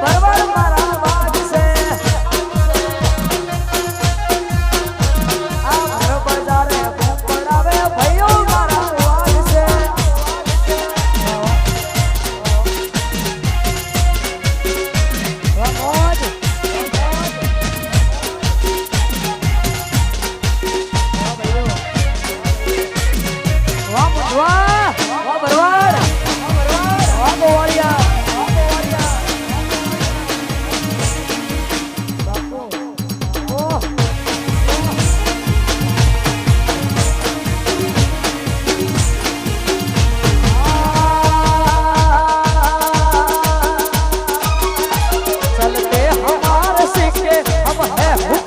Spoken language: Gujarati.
பரவாயில்ல છે. હમ હે